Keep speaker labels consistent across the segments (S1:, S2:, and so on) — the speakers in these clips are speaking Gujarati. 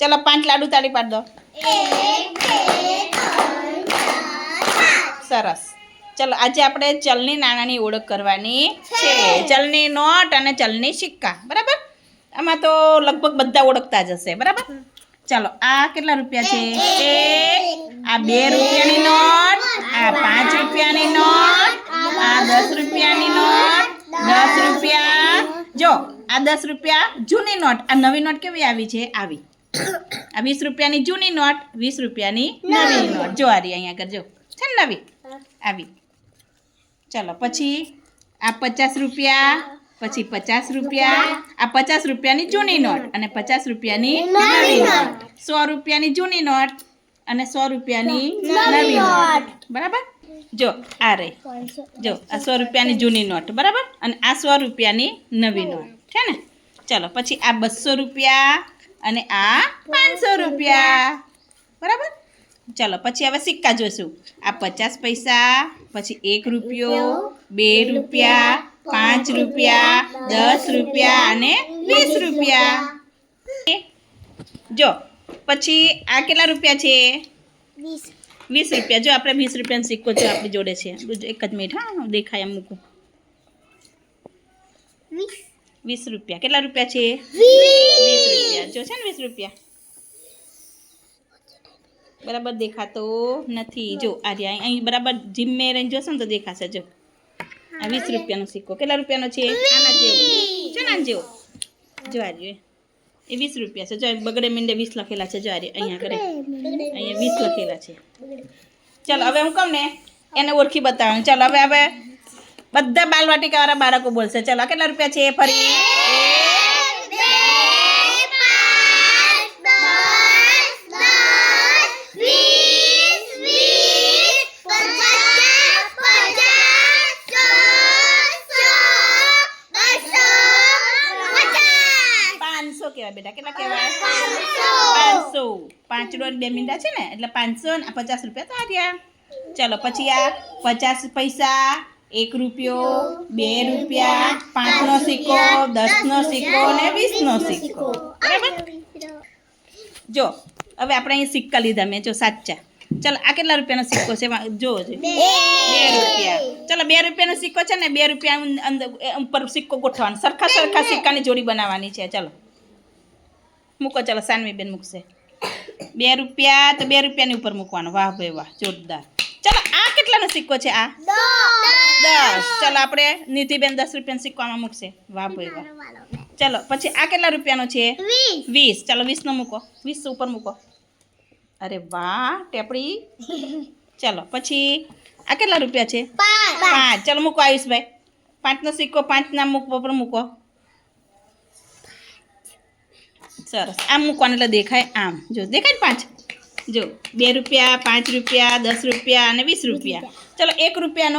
S1: ચલો પાંચ લાડુ તાળી પાડ દો. સરસ. ચલો આજે આપણે ચલની નાણાંની ઓળખ કરવાની છે. ચલની નોટ અને ચલની સિક્કા. બરાબર? આમાં તો લગભગ બધા ઓળખતા જ હશે. બરાબર? ચલો આ કેટલા રૂપિયા છે? એક આ બે રૂપિયાની નોટ આ પાંચ રૂપિયાની નોટ આ દસ રૂપિયાની નોટ દસ રૂપિયા. જો આ દસ રૂપિયા જૂની નોટ આ નવી નોટ કેવી આવી છે? આવી. આ વીસ રૂપિયાની જૂની નોટ વીસ રૂપિયાની નવી. નોટ. જો આ રહી અહીંયા કરજો છે ને નવી? આવી. ચલો પછી આ પચાસ રૂપિયા પછી પચાસ રૂપિયા આ પચાસ રૂપિયાની જૂની નોટ અને પચાસ રૂપિયાની નવી નોટ. સો રૂપિયાની જૂની નોટ અને સો રૂપિયાની નવી નોટ. બરાબર? જો આ રહી જો આ સો રૂપિયાની જૂની નોટ. બરાબર? અને આ સો રૂપિયાની નવી નોટ. છે ને? ચલો પછી આ બસો રૂપિયા અને આ પાંચસો રૂપિયા. બરાબર? ચલો પછી હવે સિક્કા જોઈશું આ પચાસ પૈસા પછી એક રૂપિયો બે રૂપિયા પાંચ રૂપિયા દસ રૂપિયા અને વીસ રૂપિયા. જો પછી આ કેટલા રૂપિયા છે? વીસ રૂપિયા. જો આપણે વીસ રૂપિયાનો સિક્કો જો આપણી જોડે છે. એક જ મિનિટ હા દેખાય એમ મૂકું. વીસ. રૂપિયા. કેટલા રૂપિયા છે? વીસ. રૂપિયા. જો છે ને વીસ રૂપિયા. બરાબર દેખાતો નથી. જો આ રહ્યા અહીં બરાબર જીમે રહીને જોશો ને તો દેખાશે. જો. આ વીસ રૂપિયાનો સિક્કો. કેટલા રૂપિયાનો છે? આના જેવો. છે ને જેવો. જો આ રહ્યો. એ વીસ રૂપિયા છે. જો બગડે મીંડે વીસ લખેલા છે. જો આ અહીંયા કરે અહીંયા વીસ લખેલા છે. ચાલો હવે હું કહું ને એને ઓળખી બતાવવાનું ચાલો હવે હવે બધા બાલવાટિકાવાળા બાળકો બોલશે. ચાલો, આ કેટલા રૂપિયા છે ફરી. પાંચસો કહેવાય બેટા, કેટલા કહેવાય? પાંચસો. પાંચ રોડ બે મીંડા છે ને, એટલે પાંચસો ને આ પચાસ રૂપિયા તો આ રહ્યા. ચાલો, પછી આ પચાસ પૈસા એક રૂપિયો બે રૂપિયા પાંચનો સિક્કો દસનો સિક્કો ને વીસનો સિક્કો. બરાબર? જો હવે આપણે અહીં સિક્કા લીધા મેં. જો સાચા. ચાલો આ કેટલા રૂપિયાનો સિક્કો છે? જોવો છે બે. રૂપિયા. ચાલો બે રૂપિયાનો સિક્કો છે ને બે રૂપિયા અંદર ઉપર સિક્કો ગોઠવવાનો. સરખા સરખા સિક્કાની જોડી બનાવવાની છે. ચાલો. મૂકો ચાલો સાનવી બેન મૂકશે. બે રૂપિયા તો બે રૂપિયાની ઉપર મૂકવાનો. વાહ ભાઈ વાહ. જોરદાર. ચાલો આ કેટલાનો સિક્કો છે? આ? દસ. ચાલો આપણે નિધિબેન દસ રૂપિયાનો સિક્કોમાં મૂકશે. વાહ ભાઈ વાહ. ચાલો પછી આ કેટલા રૂપિયાનો છે? વીસ. ચાલો વીસનો મૂકો. વીસ ઉપર મૂકો. અરે વાહ ટેપડી. ચાલો પછી આ કેટલા રૂપિયા છે? પાંચ. ચાલો મૂકો આયુષભાઈ. પાંચનો સિક્કો પાંચના મૂકો પર મૂકો. સરસ. આમ મૂકવાને એટલે દેખાય આમ. જો દેખાય ને પાંચ? જો, બે રૂપિયા, પાંચ રૂપિયા, દસ રૂપિયા અને વીસ રૂપિયા. ચાલો, એક રૂપિયાનો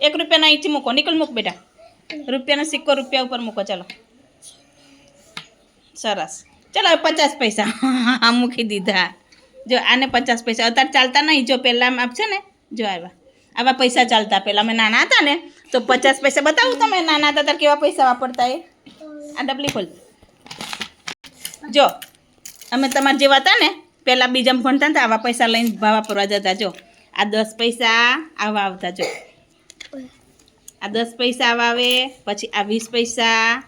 S1: એક રૂપિયાનો અહીંથી મૂકો. નિકલ મૂક બેટા. રૂપિયાનો સિક્કો રૂપિયા ઉપર મૂકો, ચાલો. સરસ. ચાલો પચાસ પૈસા. હા મૂકી દીધા. જો, આને પચાસ પૈસા. અત્યારે ચાલતા નહીં. જો, પહેલાં આપશે ને, જો આવ્યા આવા પૈસા ચાલતા. પહેલાં અમે નાના હતા ને, તો પચાસ પૈસા બતાવું તમે. નાના હતા ત્યારે કેવા પૈસા વાપરતા એ? આ ડબલી ખોલ. જો, અમે તમારા જેવા હતા ને પહેલાં બીજામાં ભણતા ને આવા પૈસા લઈને વાપરવા જતા. જો, આ દસ પૈસા આવા આવતા, જો. આ દસ પૈસા આવા આવે, પછી આ વીસ પૈસા,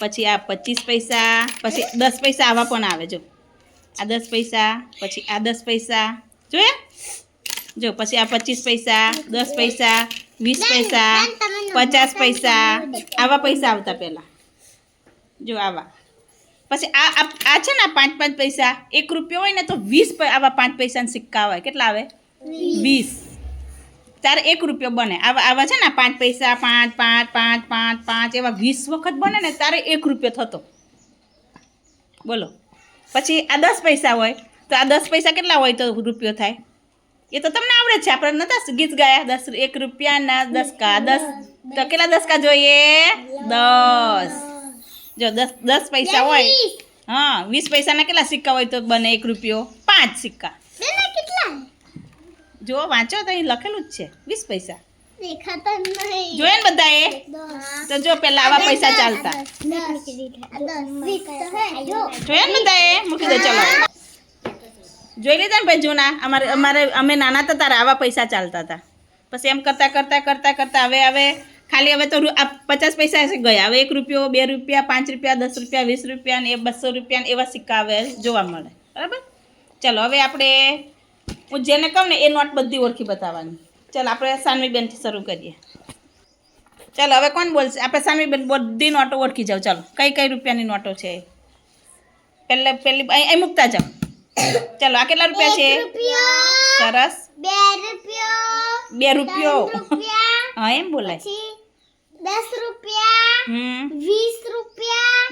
S1: પછી આ પચીસ પૈસા, પછી દસ પૈસા આવા પણ આવે, જો. આ દસ પૈસા, પછી આ દસ પૈસા, જોયા? જો, પછી આ પચીસ પૈસા, દસ પૈસા, વીસ પૈસા, પચાસ પૈસા, આવા પૈસા આવતા પહેલાં જો, આવા. પછી આ આ છે ને આ પાંચ પાંચ પૈસા? એક રૂપિયો હોય ને તો વીસ આવા પાંચ પૈસાના સિક્કા આવે કેટલા આવે? વીસ. ત્યારે એક રૂપિયો બને. આવા આવા છે ને પાંચ પૈસા પાંચ પાંચ પાંચ પાંચ પાંચ એવા વીસ વખત બને ને ત્યારે એક રૂપિયો થતો. બોલો. પછી આ દસ પૈસા હોય તો આ દસ પૈસા કેટલા હોય તો રૂપિયો થાય? એ તો તમને આવડે છે. આપણે નતા ગીત ગાયા? દસ એક રૂપિયાના દસકા. દસ તો કેટલા દસકા જોઈએ? દસ. જો દસ દસ પૈસા હોય. હા વીસ પૈસાના કેટલા સિક્કા હોય તો બને એક રૂપિયો? પાંચ સિક્કા. જો વાંચો તો અહીં લખેલું જ છે. વીસ પૈસા. જોયે ને બધાએ? તો જો પેલા આવા પૈસા ચાલતા. જોયે ને બધાએ? મૂકી દો ચલો. જોઈ લીધા ને ભાઈ જૂના? અમારે અમારે અમે નાના હતા ત્યારે આવા પૈસા ચાલતા હતા. પછી એમ કરતા કરતા કરતા કરતા હવે હવે ખાલી હવે તો આ પચાસ પૈસા ગયા. હવે એક રૂપિયો બે રૂપિયા પાંચ રૂપિયા દસ રૂપિયા વીસ રૂપિયા ને એ બસો રૂપિયા ને એવા સિક્કા હવે જોવા મળે. બરાબર? ચલો હવે આપણે હું જેને કહું ને એ નોટ બધી ઓળખી બતાવવાની. ચાલો આપણે સાનવીબેનથી શરૂ કરીએ. ચાલો હવે કોણ બોલશે? આપણે સાનવીબેન બધી નોટો ઓળખી જાઓ. ચાલો કઈ કઈ રૂપિયાની નોટો છે? પહેલે પહેલી અહીં અહીં મૂકતા જાઓ. ચાલો આ કેટલા રૂપિયા છે? સરસ.
S2: બે રૂપિયો
S1: બે રૂપિયો. હા એમ બોલાય.
S2: દસ રૂપિયા વીસ રૂપિયા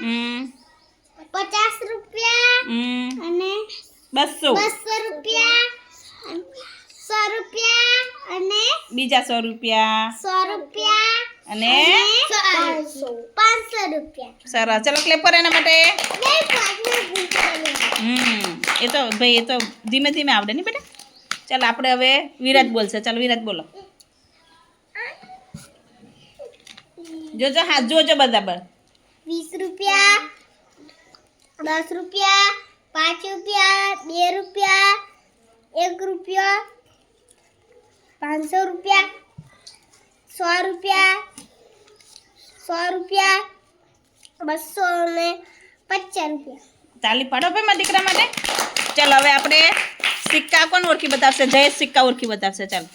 S2: પચાસ રૂપિયા અને
S1: બસો.
S2: બસો રૂપિયા સો રૂપિયા અને
S1: બીજા સો રૂપિયા.
S2: સો રૂપિયા
S1: અને
S2: પાંચસો રૂપિયા.
S1: સરસ. ચાલો ક્લેપ કરો એના માટે.
S2: નહીં
S1: હમ. એ તો ભાઈ એ તો ધીમે ધીમે આવડે ને બેટા. ચાલો આપણે હવે વિરાજ બોલશે. ચાલો વિરાજ બોલો. જોજો હા જોજો બરાબર.
S2: વીસ રૂપિયા દસ રૂપિયા પાંચ રૂપિયા બે રૂપિયા એક રૂપિયો પાંચસો રૂપિયા સો રૂપિયા સો રૂપિયા બસો ને પચાસ રૂપિયા.
S1: ચાલી પાડો ભાઈ મારા દીકરા માટે. ચાલો હવે આપણે સિક્કા કોણ ઓળખી બતાવશે? જય સિક્કા ઓળખી બતાવશે ચાલો.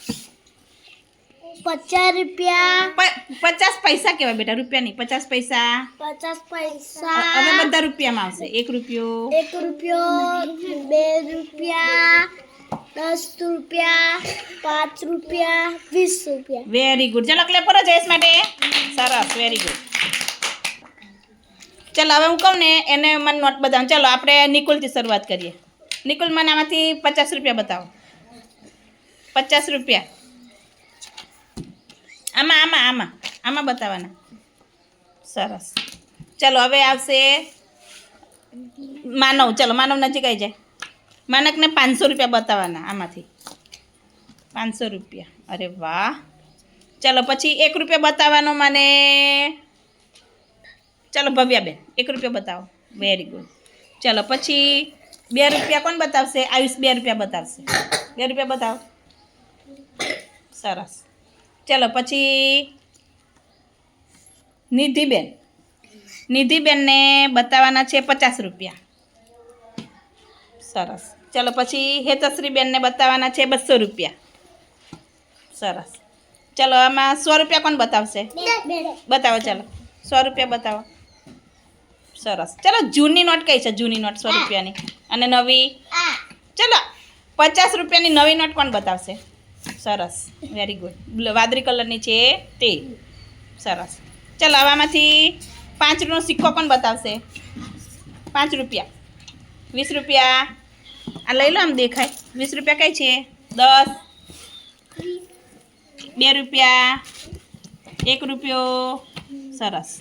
S2: પચાસ રૂપિયા.
S1: પચાસ પૈસા કેવાય બેટા રૂપિયા નહીં પચાસ પૈસા.
S2: પચાસ
S1: હવે
S2: પૈસા
S1: બધા રૂપિયામાં આવશે એક રૂપિયો.
S2: એક રૂપિયો બે રૂપિયા દસ રૂપિયા પાંચ રૂપિયા વીસ રૂપિયા.
S1: વેરી ગુડ ચાલો ક્લેપ કરો જયેશ માટે. સરસ વેરી ગુડ ચાલો હવે હું કહું ને એને મને નોટ બતાવો. ચાલો આપણે નિકુલથી શરૂઆત કરીએ. નિકુલ મને આમાંથી પચાસ રૂપિયા બતાવો. પચાસ રૂપિયા. આમાં આમાં આમાં. આમાં બતાવવાના. સરસ. ચાલો, હવે આવશે માનવ. ચાલો, માનવ નજીક આવી જાય. માનકને પાંચસો રૂપિયા બતાવવાના આમાંથી. પાંચસો રૂપિયા. અરે વાહ. ચાલો, પછી એક રૂપિયા બતાવવાનો મને. ચાલો, ભવ્યાબેન, એક રૂપિયા બતાવો. વેરી ગુડ ચાલો, પછી બે રૂપિયા કોણ બતાવશે? આયુષ બે રૂપિયા બતાવશે. બે રૂપિયા બતાવો. સરસ. ચાલો પછી નિધિબેન. નિધિબેનને બતાવવાના છે પચાસ રૂપિયા. સરસ. ચાલો પછી હેતશ્રીબેનને બતાવવાના છે બસો રૂપિયા. સરસ. ચાલો આમાં સો રૂપિયા કોણ બતાવશે? બતાવો ચાલો. સો રૂપિયા બતાવો. સરસ. ચાલો જૂની નોટ કઈ છે? જૂની નોટ સો રૂપિયાની. અને નવી? ચાલો. પચાસ રૂપિયાની નવી નોટ કોણ બતાવશે? સરસ વેરી ગુડ વાદળી કલરની છે તે. સરસ. ચાલો આમાંથી પાંચ રૂપિયાનો સિક્કો પણ બતાવશે. પાંચ રૂપિયા. વીસ રૂપિયા. આ લઈ લો, આમ દેખાય. વીસ રૂપિયા કઈ છે? દસ. બે રૂપિયા. એક રૂપિયો. સરસ.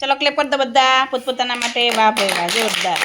S1: ચલો ક્લેપર પર તો બધા પોતપોતાના માટે વાહ ભાઈ વાહ જોરદાર.